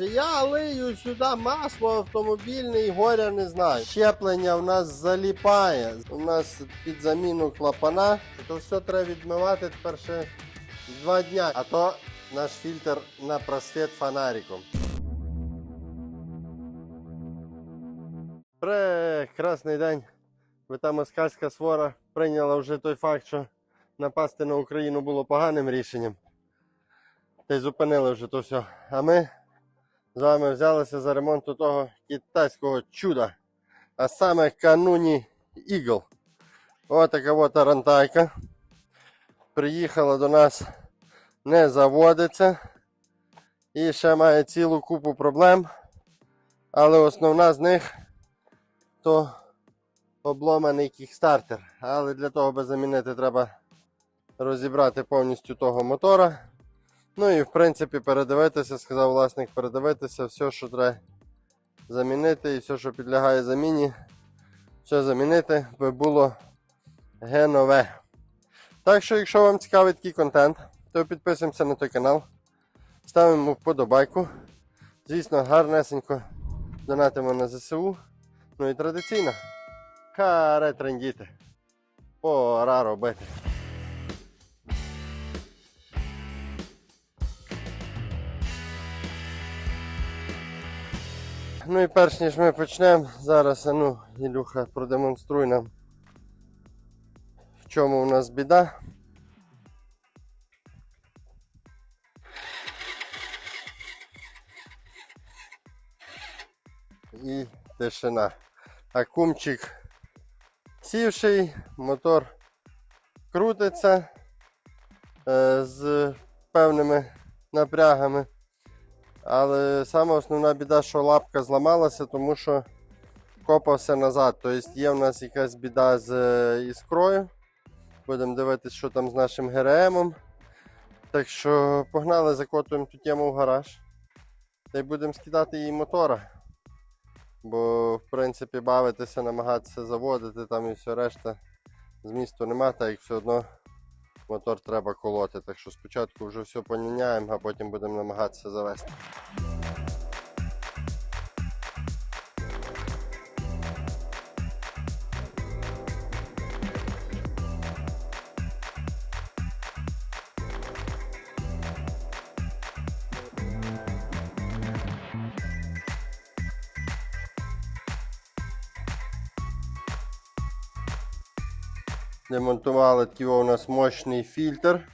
Я лию сюди масло автомобільне і горя не знаю. Щеплення в нас заліпає. У нас під заміну клапана. То все треба відмивати тепер ще два дня. А то наш фільтр на просвіт фонариком. Прекрасний день. Та москальська свора прийняла вже той факт, що напасти на Україну було поганим рішенням. Та й зупинили вже то все. А ми з вами взялися за ремонт того китайського чуда. А саме кануні Eagle. Ось така от тарантайка. Приїхала до нас, не заводиться. І ще має цілу купу проблем. Але основна з них то обломаний кікстартер. Але для того, аби замінити, треба розібрати повністю того мотора. Ну і в принципі передивитися, сказав власник, передивитися все, що треба замінити, і все, що підлягає заміні, все замінити, би було генове. Так що, якщо вам цікавий такий контент, то підписуємося на той канал, ставимо вподобайку. Звісно, гарнесенько донатимо на ЗСУ. Ну і традиційно. Харе трендіти. Пора робити. Ну і перш ніж ми почнемо, зараз ну, Ілюха, продемонструй нам, в чому у нас біда. І тишина. Акумчик сівший, мотор крутиться е, з певними напрягами. Але саме основна біда, що лапка зламалася, тому що копався назад. Тобто є в нас якась біда з е, іскрою. Будемо дивитися, що там з нашим ГРМом. Так що погнали, закотуємо ту тему в гараж. Та й будемо скидати її мотора. Бо, в принципі, бавитися, намагатися заводити там і все решта змісту нема, так як все одно мотор треба колоти. Так що спочатку вже все поміняємо, а потім будемо намагатися завести. Демонтували такий у нас мощний фільтр.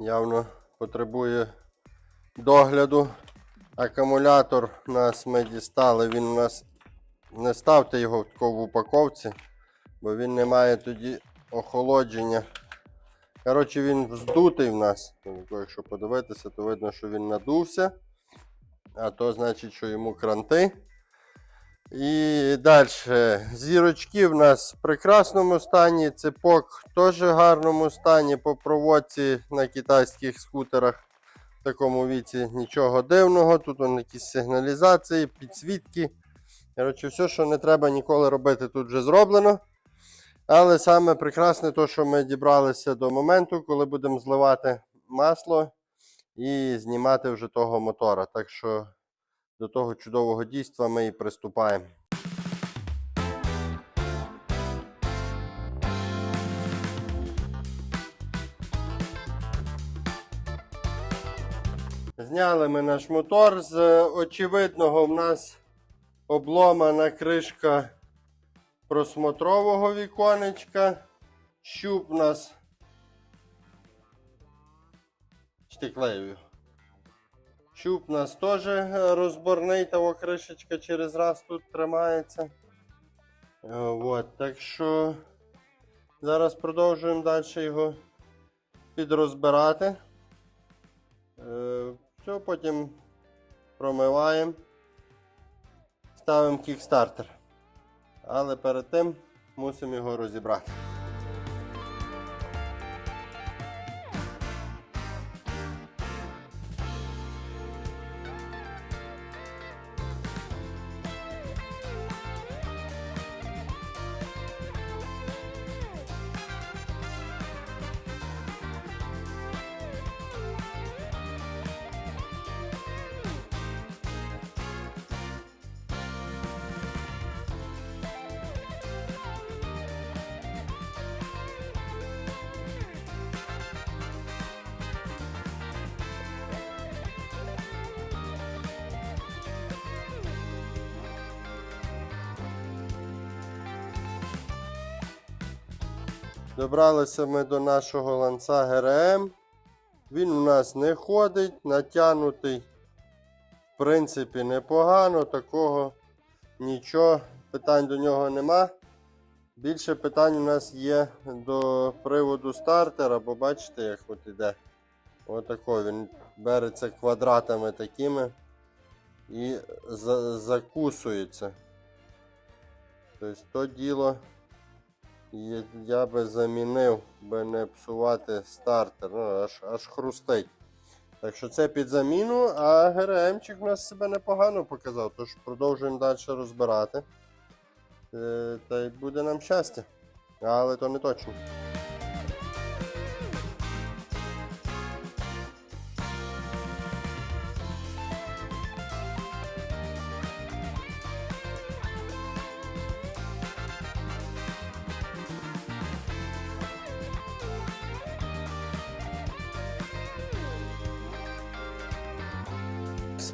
Явно потребує догляду. Акумулятор у нас ми дістали, він у нас не ставте його в таку в упаковці, бо він не має тоді охолодження. Коротше, він вздутий в нас. Якщо подивитися, то видно, що він надувся. А то значить, що йому кранти. І далі. Зірочки в нас в прекрасному стані, цепок теж в гарному стані по проводці на китайських скутерах. В такому віці нічого дивного. Тут вон якісь сигналізації, підсвітки. Коротше, все, що не треба ніколи робити, тут вже зроблено. Але саме прекрасне, то, що ми дібралися до моменту, коли будемо зливати масло і знімати вже того мотора. Так що до того чудового дійства ми і приступаємо. Зняли ми наш мотор. З очевидного в нас обломана кришка просмотрового віконечка. Щуп у нас штиклею. Щуп у нас теж е, розборний, того кришечка через раз тут тримається. Е, От, так що зараз продовжуємо далі його підрозбирати. Е, Все, потім промиваємо, ставимо кікстартер. Але перед тим мусимо його розібрати. Добралися ми до нашого ланца ГРМ. Він у нас не ходить, натягнутий. В принципі, непогано, такого нічого, питань до нього нема. Більше питань у нас є до приводу стартера, бо бачите, як от іде. Отако він береться квадратами такими і закусується. Тобто то діло я, би замінив, би не псувати стартер. Ну, аж, аж хрустить. Так що це під заміну, а ГРМчик у нас себе непогано показав, тож продовжуємо далі розбирати. Е, та й буде нам щастя. Але то не точно.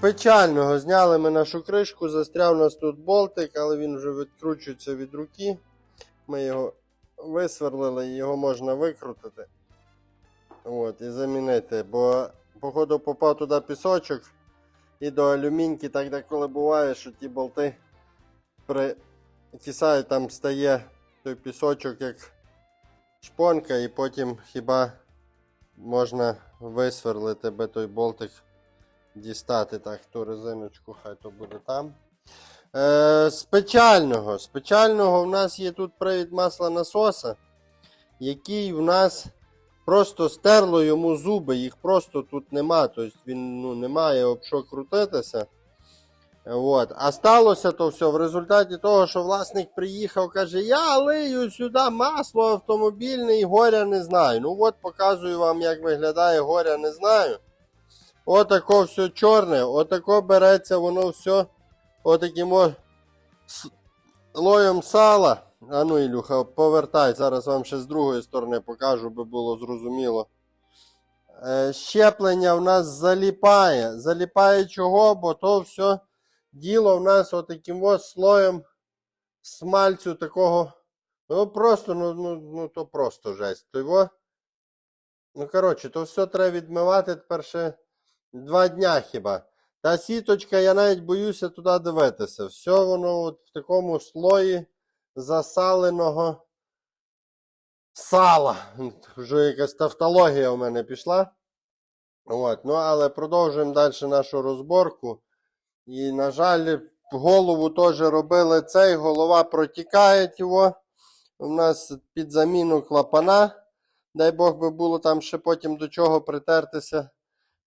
Печального зняли ми нашу кришку, застряв у нас тут болтик, але він вже відкручується від руки. Ми його висверлили і його можна викрутити. От, і замінити. Бо, походу, попав туди пісочок і до алюміньки так деколи буває, що ті болти прикисають, там стає той пісочок як шпонка, і потім хіба можна висверлити би той болтик дістати так ту резиночку, хай то буде там. Е, з печального. В нас є тут привід масла насоса, який в нас просто стерло йому зуби, їх просто тут нема. Тобто він ну, не має об що крутитися. От. А сталося то все в результаті того, що власник приїхав, каже: Я лию сюди масло автомобільне і горя не знаю. Ну от показую вам, як виглядає горя не знаю. Отако все чорне, отако береться воно все отаким о лоєм сала. А ну, Ілюха, повертай, зараз вам ще з другої сторони покажу, би було зрозуміло. Е, щеплення в нас заліпає. Заліпає чого? Бо то все діло в нас отаким ось слоєм смальцю такого. Ну просто, ну, ну, ну то просто жесть. То його, ну коротше, то все треба відмивати тепер ще два дня хіба. Та сіточка, я навіть боюся туди дивитися. Все воно от в такому слої засаленого сала. Вже якась тавтологія у мене пішла. От, ну, але продовжуємо далі нашу розборку. І, на жаль, голову теж робили цей, голова протікає його. У нас під заміну клапана. Дай Бог би було там ще потім до чого притертися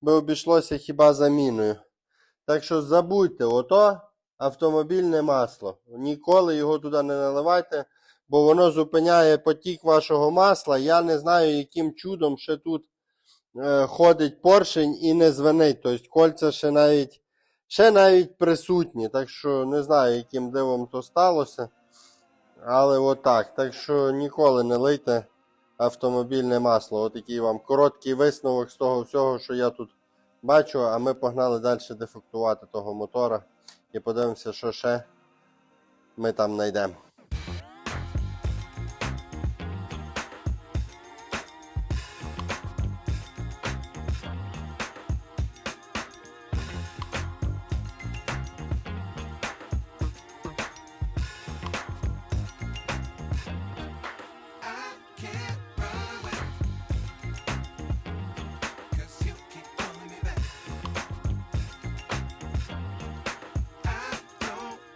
би обійшлося хіба заміною. Так що забудьте, ото автомобільне масло. Ніколи його туди не наливайте, бо воно зупиняє потік вашого масла. Я не знаю, яким чудом ще тут е, ходить поршень і не звенить. Тобто кольця ще навіть, ще навіть присутні. Так що не знаю, яким дивом то сталося. Але отак. Так що ніколи не лийте автомобільне масло. Отакий вам короткий висновок з того всього, що я тут бачу, а ми погнали далі дефектувати того мотора і подивимося, що ще ми там знайдемо.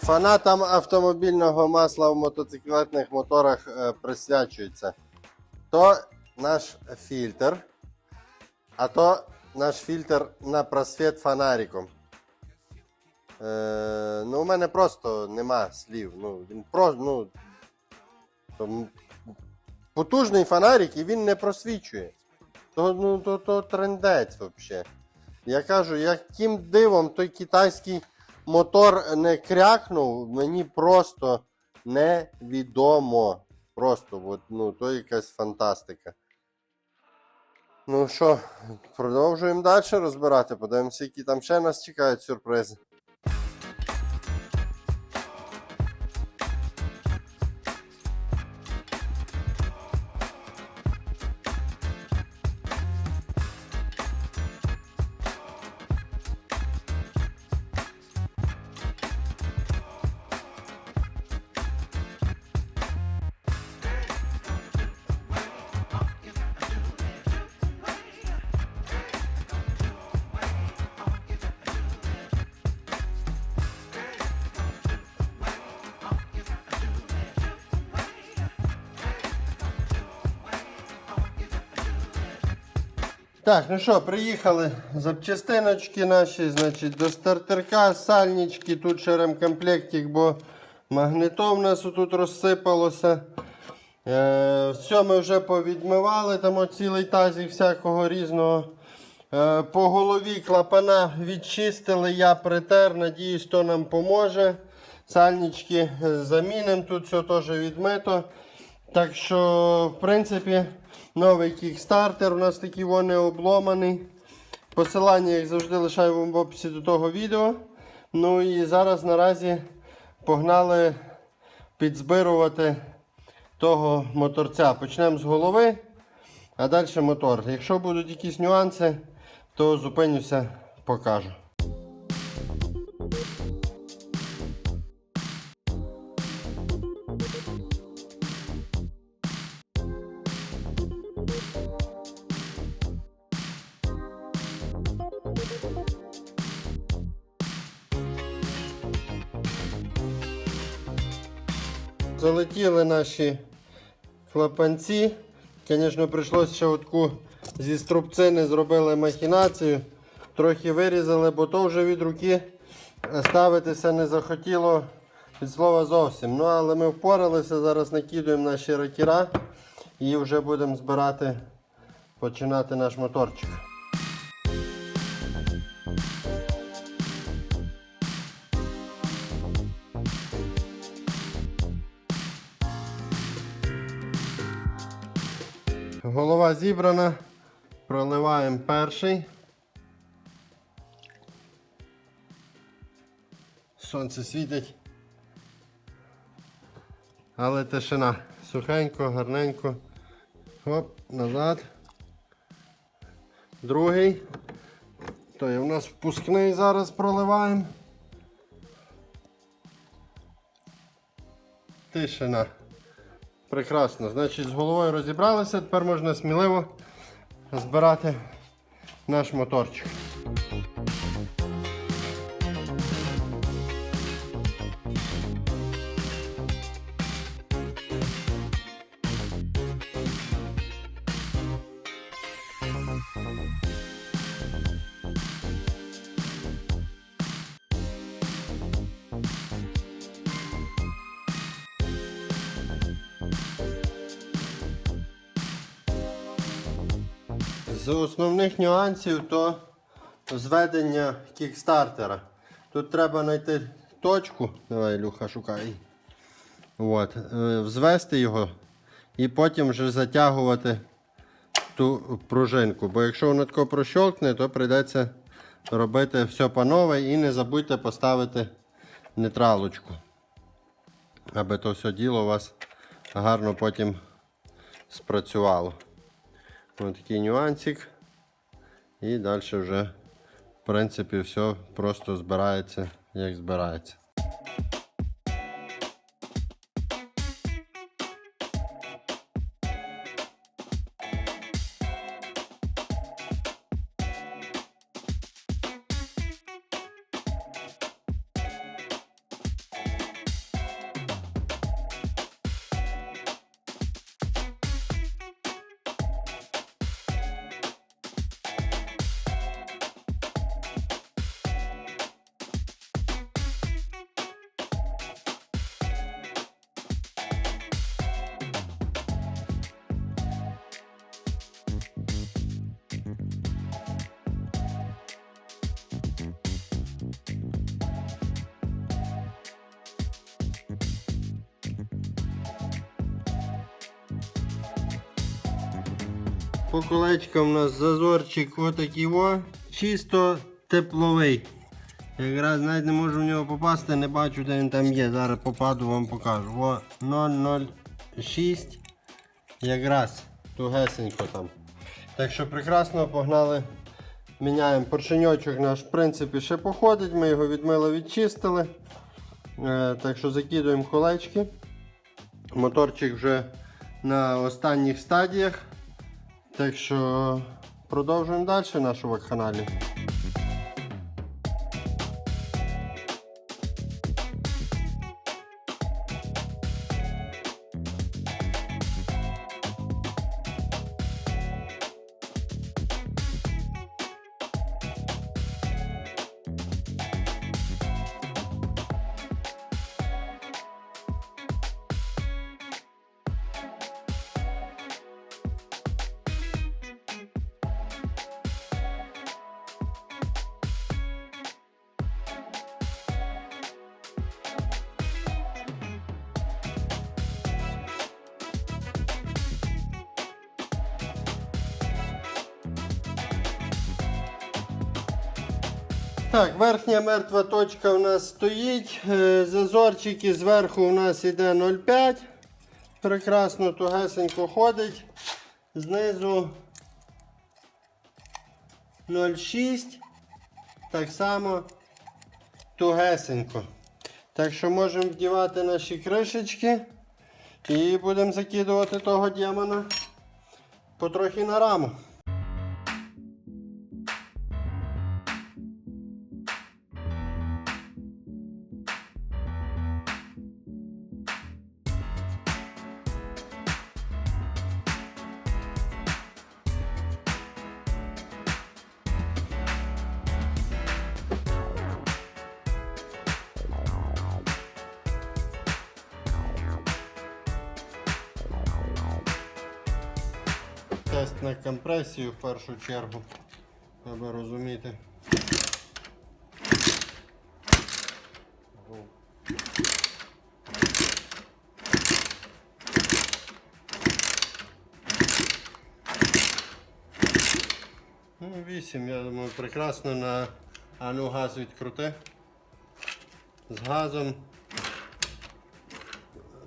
Фанатам автомобільного масла в мотоциклетних моторах е, присвячується. То наш фільтр, а то наш фільтр на просвіт фонариком. Е, ну, у мене просто нема слів. Ну, він просто, ну, потужний фонарик і він не просвічує. То, ну, то, то трендець взагалі. Я кажу, яким дивом той китайський мотор не крякнув, мені просто невідомо. Просто, от, ну, то якась фантастика. Ну що, продовжуємо далі розбирати. Подивимося, які там ще нас чекають сюрпризи. Так, ну що, приїхали запчастиночки наші, значить, до стартерка, сальнички, тут ще ремкомплектик, бо магнитом у нас тут розсипалося. Е, все ми вже повідмивали, там цілий тазик всякого різного. Е, по голові клапана відчистили, я притер, надіюсь, то нам поможе. Сальнички е, замінимо, тут все теж відмито. Так що, в принципі, новий кікстартер у нас такий вони обломаний. Посилання, як завжди, лишаю вам в описі до того відео. Ну і зараз наразі погнали підзбирувати того моторця. Почнемо з голови, а далі мотор. Якщо будуть якісь нюанси, то зупинюся, покажу. Залетіли наші клапанці. Звісно, прийшлося ще отку зі струбцини зробили махінацію. Трохи вирізали, бо то вже від руки ставитися не захотіло від слова зовсім. Ну, але ми впоралися, зараз накидуємо наші ракіра і вже будемо збирати, починати наш моторчик. Голова зібрана. Проливаємо перший. Сонце світить. Але тишина. Сухенько, гарненько. Хоп, назад. Другий. То є у нас впускний зараз проливаємо. Тишина. Прекрасно. Значить, з головою розібралися. Тепер можна сміливо збирати наш моторчик. З основних нюансів то зведення кікстартера. Тут треба знайти точку. Давай, Люха, шукай. От, е, взвести його і потім вже затягувати ту пружинку. Бо якщо воно тако прощолкне, то прийдеться робити все панове і не забудьте поставити нейтралочку. Аби то все діло у вас гарно потім спрацювало. Ось такий нюансик. І далі вже, в принципі, все просто збирається, як збирається. По колечкам у нас зазорчик отакий о, чисто тепловий. Якраз навіть не можу в нього попасти, не бачу, де він там є. Зараз попаду, вам покажу. О, 006. Якраз тугесенько там. Так що прекрасно погнали. Міняємо поршеньочок наш, в принципі, ще походить. Ми його відмили, відчистили. Е, так що закидуємо колечки. Моторчик вже на останніх стадіях. Так що продовжуємо далі нашу вакханалію. Так, верхня мертва точка у нас стоїть. Е, Зазорчики зверху у нас іде 0,5. Прекрасно тугесенько ходить. Знизу 0,6. Так само тугесенько. Так що можемо вдівати наші кришечки і будемо закидувати того демона потрохи на раму. Тест на компресію в першу чергу, аби розуміти. Ну, 8, я думаю, прекрасно на а газ відкрути. З газом.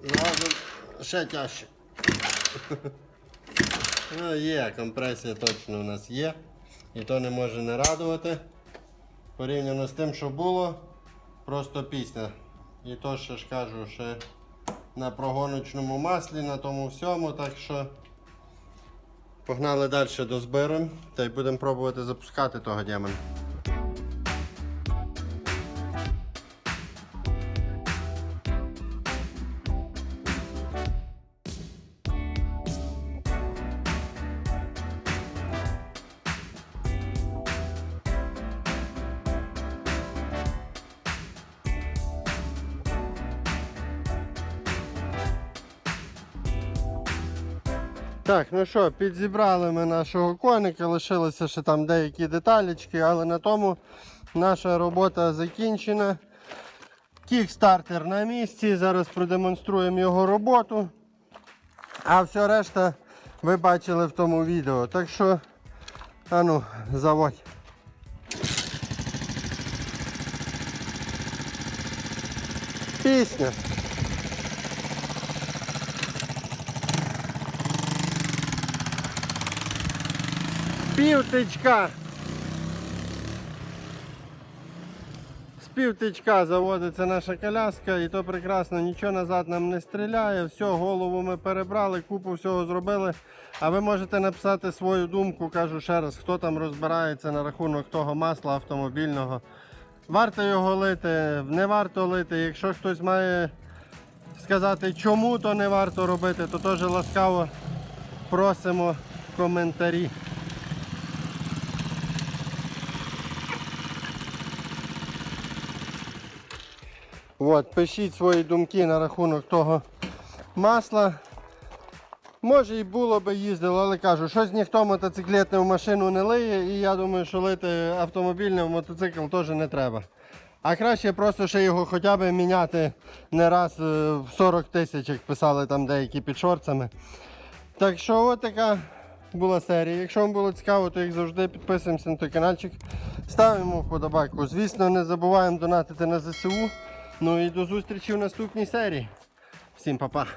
З газом ще тяжче. Ну, є, компресія точно у нас є. І то не може не радувати. Порівняно з тим, що було, просто пісня. І то ще ж кажу, ще на прогоночному маслі, на тому всьому, так що погнали далі до збиру та й будемо пробувати запускати того демона. Так, ну що, підзібрали ми нашого коника, лишилися ще там деякі деталічки, але на тому наша робота закінчена. Кікстартер на місці, зараз продемонструємо його роботу. А все решта ви бачили в тому відео. Так що, ану, заводь. Пісня. Півтичка. З півтичка заводиться наша коляска і то прекрасно, нічого назад нам не стріляє. Все, голову ми перебрали, купу всього зробили. А ви можете написати свою думку, кажу ще раз, хто там розбирається на рахунок того масла автомобільного. Варто його лити, не варто лити. Якщо хтось має сказати, чому то не варто робити, то теж ласкаво просимо в коментарі. От, пишіть свої думки на рахунок того масла. Може і було би їздило, але кажу, щось ніхто мотоциклетне машину не лиє, і я думаю, що лити автомобільне в мотоцикл теж не треба. А краще просто ще його хоча б міняти не раз е, в 40 тисяч, як писали там деякі під шорцами. Так що от така була серія. Якщо вам було цікаво, то як завжди підписуємося на той каналчик, ставимо вподобайку. Звісно, не забуваємо донатити на ЗСУ. Ну і до зустрічі в наступній серії. Всім па-па.